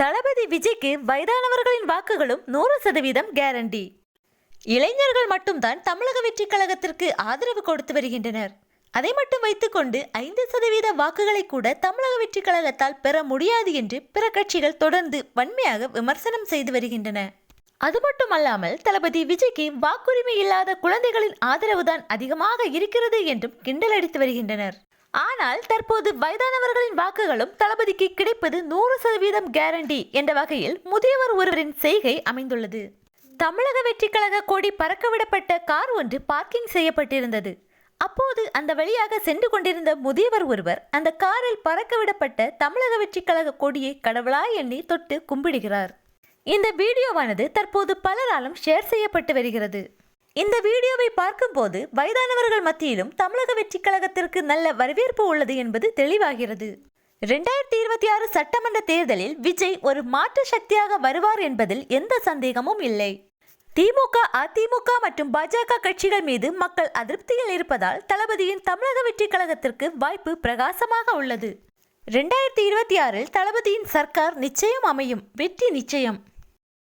தளபதி விஜய்க்கு வயதானவர்களின் வாக்குகளும் நூறு சதவீதம் கேரண்டி. இளைஞர்கள் மட்டும்தான் தமிழக வெற்றி கழகத்திற்கு ஆதரவு கொடுத்து வருகின்றனர். அதை மட்டும் வைத்துக்கொண்டு ஐந்து சதவீத வாக்குகளை கூட தமிழக வெற்றி கழகத்தால் பெற முடியாது என்று பிற கட்சிகள் தொடர்ந்து வன்மையாக விமர்சனம் செய்து வருகின்றன. அது மட்டுமல்லாமல் தளபதி விஜய்க்கு வாக்குரிமை இல்லாத குழந்தைகளின் ஆதரவுதான் அதிகமாக இருக்கிறது என்றும் கிண்டல் அடித்து வருகின்றனர். ஆனால் தற்போது வயதானவர்களின் வாக்குகளும் தளபதிக்கு கிடைப்பது நூறு சதவீதம் கேரண்டி என்ற வகையில் முதியவர் ஒருவரின் செய்கை அமைந்துள்ளது. தமிழக வெற்றி கழக கொடி பறக்கவிடப்பட்ட கார் ஒன்று பார்க்கிங் செய்யப்பட்டிருந்தது. அப்போது அந்த வழியாக சென்று கொண்டிருந்த முதியவர் ஒருவர் அந்த காரில் பறக்கவிடப்பட்ட தமிழக வெற்றி கழக கொடியை கடவுளாய் எண்ணி தொட்டு கும்பிடுகிறார். இந்த வீடியோவானது தற்போது பலராலும் ஷேர் செய்யப்பட்டு வருகிறது. இந்த வீடியோவை பார்க்கும்போது வயதானவர்கள் மத்தியிலும் தமிழக வெற்றி கழகத்திற்கு நல்ல வரவேற்பு உள்ளது என்பது தெளிவாகிறது. ரெண்டாயிரத்தி இருபத்தி ஆறு சட்டமன்ற தேர்தலில் விஜய் ஒரு மாற்று சக்தியாக வருவார் என்பதில் எந்த சந்தேகமும் இல்லை. திமுக அதிமுக மற்றும் பாஜக கட்சிகள் மீது மக்கள் அதிருப்தியில் இருப்பதால் தளபதியின் தமிழக வெற்றி கழகத்திற்கு வாய்ப்பு பிரகாசமாக உள்ளது. ரெண்டாயிரத்தி இருபத்தி ஆறில் தளபதியின் சர்க்கார் நிச்சயம் அமையும் வெற்றி நிச்சயம்.